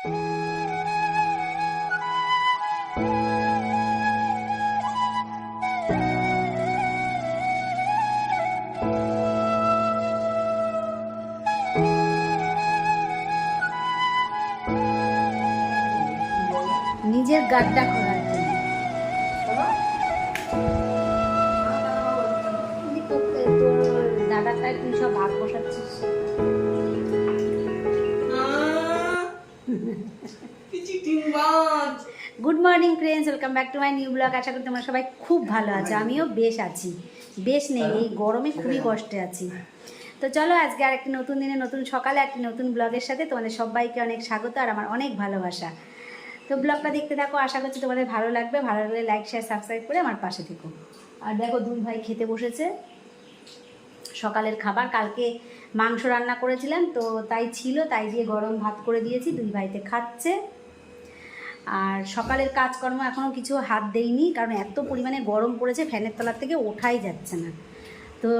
নিজের গাড্ডা খোলার জন্য। তোর- তোর তুই সব ভাগ বসাচ্ছিস? Good morning friends welcome back to my new blog. আশা করি তোমরা সবাই খুব ভালো আছো। আমিও বেশ আছি। বেশ নেই এই গরমে খুবই কষ্টে আছি। তো চলো আজকে আর একটি নতুন দিনে নতুন সকালে একটি নতুন ব্লগের সাথে তোমাদের সবাইকে অনেক স্বাগত আর আমার অনেক ভালোবাসা। তো ব্লগটা দেখতে থাকো আশা করছি তোমাদের ভালো লাগবে। ভালো লাগলে লাইক শেয়ার সাবস্ক্রাইব করে আমার পাশে থেকো। আর দেখো দুই ভাই খেতে বসেছে। সকালের খাবার কালকে মাংস রান্না করেছিলাম তো তাই ছিল তাই দিয়ে গরম ভাত করে দিয়েছি দুই ভাইতে খাচ্ছে। আর সকালের কাজকর্ম এখনও কিছু হাত দেইনি, কারণ এত পরিমাণে গরম পড়েছে, ফ্যানের তলার থেকে ওঠাই যাচ্ছে না। তো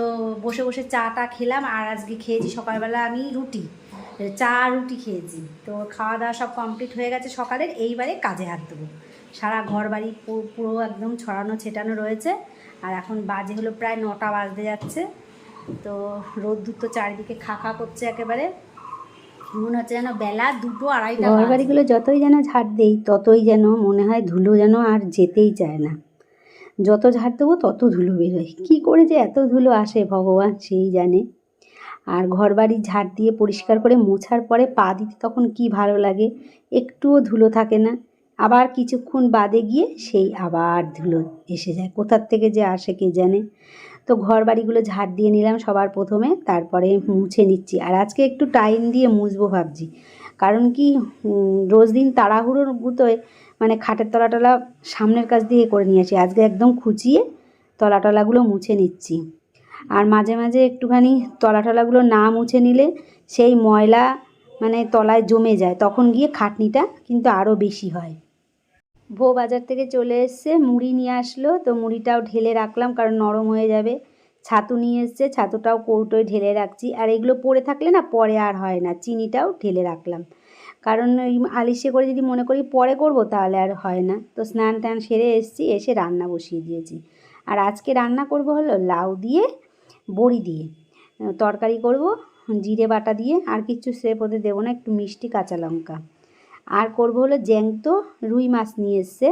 বসে বসে চাটা খেলাম, আর আজকে খেয়েছি সকালবেলা আমি রুটি, চা, রুটি খেয়েছি। তো খাওয়া দাওয়া সব কমপ্লিট হয়ে গেছে সকালের, এইবারে কাজে হাত দেবো। সারা ঘর বাড়ি পুরো একদম ছড়ানো ছেটানো রয়েছে, আর এখন বাজে হলো প্রায় নটা বাজতে যাচ্ছে। তো রোদ্দুর তো চারিদিকে খা খা করছে একেবারে। মনে হচ্ছে যেন বেলা দুটো আড়াইটা ঘর বাড়িগুলো যতই যেন ঝাড় দেই ততই যেন মনে হয় ধুলো যেন আর যেতেই চায় না। যত ঝাড় দেবো তত ধুলো বেরোয়। কী করে যে এত ধুলো আসে ভগবান সেই জানে। আর ঘর বাড়ি ঝাড় দিয়ে পরিষ্কার করে মোছার পরে পা দিতে তখন কি ভালো লাগে? একটুও ধুলো থাকে না। আবার কিছুক্ষণ বাদে গিয়ে সেই আবার ধুলো এসে যায়। কোথার থেকে যে আসে কে জানে? তো ঘর বাড়িগুলো ঝাড় দিয়ে নিলাম সবার প্রথমে, তারপরে মুছে নিচ্ছি। আর আজকে একটু টাইম দিয়ে মুছবো ভাবছি। কারণ কি রোজ দিন তাড়াহুড়োর গুতোয় মানে খাটের তলা টলা সামনের কাছ দিয়ে করে নিয়ে আসি। আজকে একদম খুঁচিয়ে তলা টলাগুলো মুছে নিচ্ছি। আর মাঝে মাঝে একটুখানি তলা টলাগুলো না মুছে নিলে সেই ময়লা মানে তলায় জমে যায়। তখন গিয়ে খাটনিটা কিন্তু আরও বেশি হয়। ভো বাজার থেকে চলে এসছে, মুড়ি নিয়ে আসলো, তো মুড়িটাও ঢেলে রাখলাম কারণ নরম হয়ে যাবে। ছাতু নিয়ে এসছে, ছাতুটাও কৌটোয় ঢেলে রাখছি। আর এগুলো পড়ে থাকলে না পরে আর হয় না, চিনিটাও ঢেলে রাখলাম। কারণ ওই আলিশে করে যদি মনে করি পরে করব তাহলে আর হয় না। তো স্নান টান সেরে এসছি, এসে রান্না বসিয়ে দিয়েছি। আর আজকে রান্না করব হলো লাউ দিয়ে, বড়ি দিয়ে। তরকারি করব, জিরে বাটা দিয়ে, আর কিছু স্রেপ ওদের দেবো না, একটু মিষ্টি কাঁচা লঙ্কা। আর করব হলো জ্যাংত রুই মাছ নিয়ে এসছে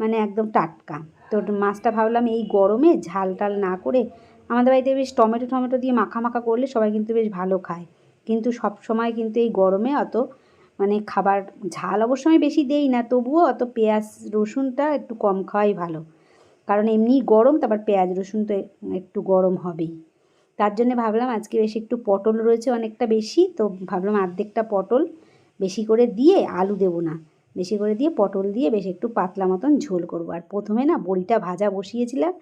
মানে একদম টাটকা। তো মাছটা ভাবলাম এই গরমে ঝাল টাল না করে আমাদের বাড়িতে বেশ টমেটো টমেটো দিয়ে মাখা মাখা করলে সবাই কিন্তু বেশ ভালো খায়। কিন্তু সব সময় কিন্তু এই গরমে অত মানে খাবার ঝাল অবশ্য আমি বেশি দেই না, তবুও অত পেঁয়াজ রসুনটা একটু কম খাওয়াই ভালো। কারণ এমনি গরম, তারপর পেঁয়াজ রসুন তো একটু গরম হবেই। তার জন্য ভাবলাম আজকে বেশ একটু পটল রয়েছে অনেকটা বেশি, তো ভাবলাম অর্ধেকটা পটল বেশি করে দিয়ে আলু দেবো না। বেশি করে দিয়ে পটল দিয়ে বেশ একটু পাতলা মতন ঝোল করব। আর প্রথমে না বড়িটা ভাজা বসিয়েছিলাম।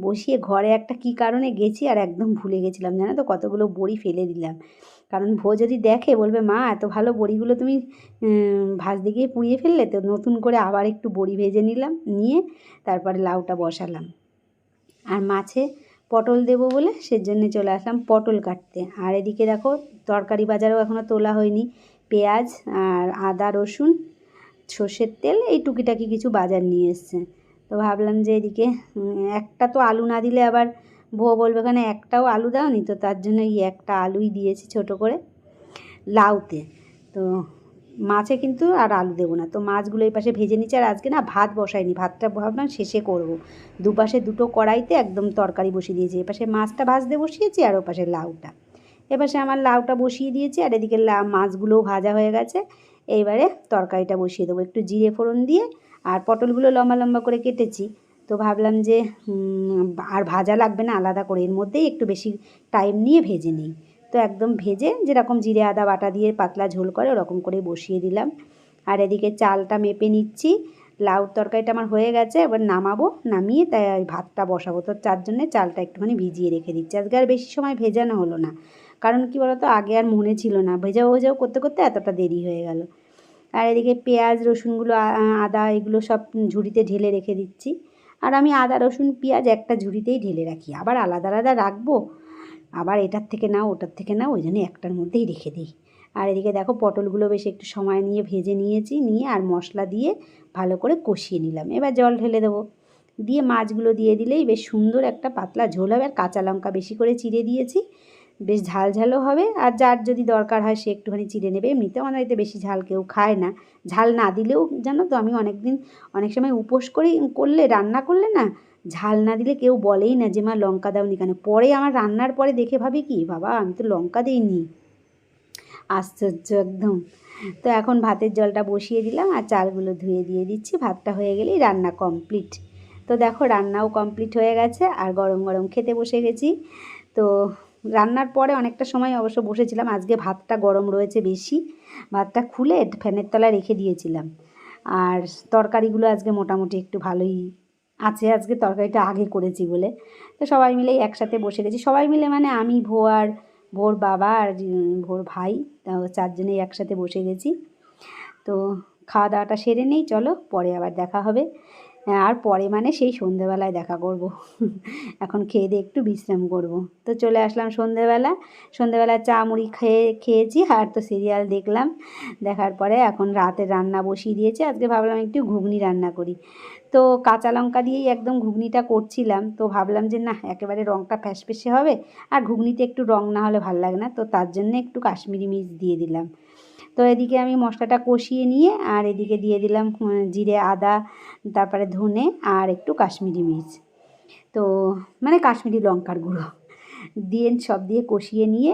বসিয়ে ঘরে একটা কী কারণে গেছি আর একদম ভুলে গেছিলাম, জানো তো? কতগুলো বড়ি ফেলে দিলাম। কারণ ভো যদি দেখে বলবে, মা, এত ভালো বড়িগুলো তুমি ভাজতে গিয়ে পুড়িয়ে ফেললে? তো নতুন করে আবার একটু বড়ি ভেজে নিলাম, নিয়ে তারপরে লাউটা বসালাম। আর মাছে পটল দেবো বলে সেজন্য চলে আসলাম পটল কাটতে। আর এদিকে দেখো, তরকারি বাজারও এখনও তোলা হয়নি। পেঁয়াজ আর আদা, রসুন, সর্ষের তেল এই টুকিটাকি কিছু বাজার নিয়ে এসছে। তো ভাবলাম যে এদিকে একটা তো আলু না দিলে আবার বউ বলবে এখানে একটাও আলু দাওনি? তো তার জন্য এই একটা আলুই দিয়েছি ছোট করে লাউতে। তো মাছে কিন্তু আর আলু দেবো না। তো মাছগুলো এই পাশে ভেজে নিচ্ছি আর আজকে না ভাত বসাইনি। ভাতটা ভাবলাম শেষে করব। দুপাশে দুটো কড়াইতে একদম তরকারি বসিয়ে দিয়েছি। এপাশে মাছটা ভাজতে বসিয়েছি আর ওপাশে লাউটা। এপাশে আমার লাউটা বসিয়ে দিয়েছি আর এদিকে লা মাছগুলোও ভাজা হয়ে গেছে। এইবারে তরকারিটা বসিয়ে দেবো। একটু জিরে ফোড়ন দিয়ে আর পটলগুলো লম্বা লম্বা করে কেটেছি। তো ভাবলাম যে আর ভাজা লাগবে না, আলাদা করে। এর মধ্যেই একটু বেশি টাইম নিয়ে ভেজে নিই। তো একদম ভেজে যেরকম জিরে, আদা বাটা দিয়ে পাতলা ঝোল করে ওরকম করে বসিয়ে দিলাম। আর এদিকে চালটা মেপে নিচ্ছি। লাউর তরকারিটা আমার হয়ে গেছে, এবার নামাবো, নামিয়ে তাই ভাতটা বসাবো। তো চার জন্যে চালটা একটুখানি ভিজিয়ে রেখে দিচ্ছি। আজকে আর বেশি সময় ভেজানো হলো না। কারণ কি বলতো, আগে আর মনে ছিল না। ভেজাও ভেজাও করতে করতে এতটা দেরি হয়ে গেল। আর এদিকে পেঁয়াজ, রসুনগুলো আদা এগুলো সব ঝুড়িতে ঢেলে রেখে দিচ্ছি। আর আমি আদা, রসুন, পেঁয়াজ একটা ঝুড়িতেই ঢেলে রাখি। আবার আলাদা আলাদা রাখব। আবার এটার থেকে নাও, ওটার থেকে নাও, ওই জন্য একটার মধ্যেই রেখে দিই। আর এদিকে দেখো, পটলগুলো বেশ একটু সময় নিয়ে ভেজে নিয়েছি, নিয়ে আর মশলা দিয়ে ভালো করে কষিয়ে নিলাম। এবার জল ঢেলে দেবো। দিয়ে মাছগুলো দিয়ে দিলেই বেশ সুন্দর একটা পাতলা ঝোল হবে। আর কাঁচা লঙ্কা বেশি করে চিড়ে দিয়েছি। বেশ ঝাল ঝালও হবে। আর যার যদি দরকার হয় সে একটুখানি চিড়ে নেবে। এমনিতে আমাদের এতে বেশি ঝাল কেউ খায় না। ঝাল না দিলেও জানো তো আমি অনেক দিন অনেক সময় উপোস করি, করলে, রান্না করলে না, ঝাল না দিলে কেউ বলেই না যে, মা, লঙ্কা দাওনি কেন? পরে আমার রান্নার পরে দেখে ভাবি কি, বাবা, আমি তো লঙ্কা দিইনি। আশ্চর্য একদম। তো এখন ভাতের জলটা বসিয়ে দিলাম আর চালগুলো ধুয়ে দিয়ে দিচ্ছি। ভাতটা হয়ে গেলেই রান্না কমপ্লিট। তো দেখো, রান্নাও কমপ্লিট হয়ে গেছে আর গরম গরম খেতে বসে গেছি। তো রান্নার পরে অনেকটা সময় অবশ্য বসেছিলাম। আজকে ভাতটা গরম রয়েছে বেশি। ভাতটা খুলে ফ্যানের তলায় রেখে দিয়েছিলাম। আর তরকারিগুলো আজকে মোটামুটি একটু ভালোই আছে। আজকে তরকারিটা আগে করেছি বলে। তো সবাই মিলেই একসাথে বসে গেছি। সবাই মিলে মানে আমি ভোর ভোর বাবা আর ভোর ভাই চারজনেই একসাথে বসে গেছি। তো খাওয়া দাওয়াটা সেরে নেই। চলো পরে আবার দেখা হবে। আর পরে মানে সেই সন্ধেবেলায় দেখা করব। এখন খেয়ে দিয়ে একটু বিশ্রাম করব। তো চলে আসলাম সন্ধেবেলা। সন্ধেবেলা চা মুড়ি খেয়ে, খেয়েছি আর তো সিরিয়াল দেখলাম। দেখার পরে এখন রাতে রান্না বসিয়ে দিয়েছি। আজকে ভাবলাম একটু ঘুগনি রান্না করি। তো কাঁচা লঙ্কা দিয়েই একদম ঘুগনিটা করছিলাম। তো ভাবলাম যে না, একেবারে রঙটা ফ্যাসফেসে হবে। আর ঘুগনিতে একটু রং না হলে ভালো লাগে না। তো তার জন্য একটু কাশ্মীরি মির্চ দিয়ে দিলাম। তো এদিকে আমি মশলাটা কষিয়ে নিয়ে আর এদিকে দিয়ে দিলাম জিরে, আদা, তারপরে ধনে আর একটু কাশ্মীরি মির্চ। তো মানে কাশ্মীরি লঙ্কার গুঁড়ো। দিয়ে সব দিয়ে কষিয়ে নিয়ে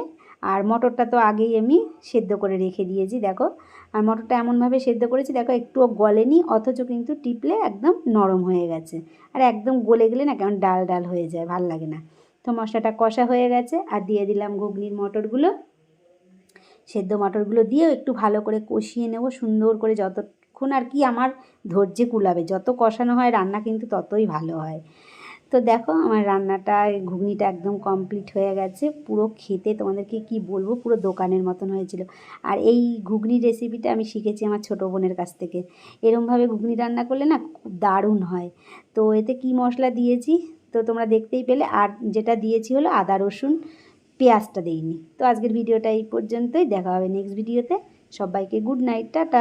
আর মটরটা তো আগেই আমি সেদ্ধ করে রেখে দিয়েছি, দেখো। আর মটরটা এমনভাবে সেদ্ধ করেছি, দেখো, একটুও গলেনি, অথচ কিন্তু টিপলে একদম নরম হয়ে গেছে। আর একদম গলে গেলে না কেমন ডাল ডাল হয়ে যায়, ভালো লাগে না। তো মশলাটা কষা হয়ে গেছে, আর দিয়ে দিলাম ঘুগনির মটরগুলো। সেদ্ধ মটরগুলো দিয়েও একটু ভালো করে কষিয়ে নেব সুন্দর করে যতক্ষণ আর কি আমার ধৈর্যে কুলাবে। যত কষানো হয় রান্না কিন্তু ততই ভালো হয়। তো দেখো আমার রান্নাটা, ঘুগনিটা একদম কমপ্লিট হয়ে গেছে। পুরো খেতে তোমাদেরকে কি বলব, পুরো দোকানের মতন হয়েছিল। আর এই ঘুগনি রেসিপিটা আমি শিখেছি আমার ছোটো বোনের কাছ থেকে। এরমভাবে ঘুগনি রান্না করলে না খুব দারুণ হয়। তো এতে কি মশলা দিয়েছি? তো তোমরা দেখতেই পেলে। আর যেটা দিয়েছি হলো আদা রসুন পেঁয়াজটা দিইনি। তো আজকের ভিডিওটা এই পর্যন্তই। দেখা হবে নেক্সট ভিডিওতে সবাইকে গুড নাইট টাটা।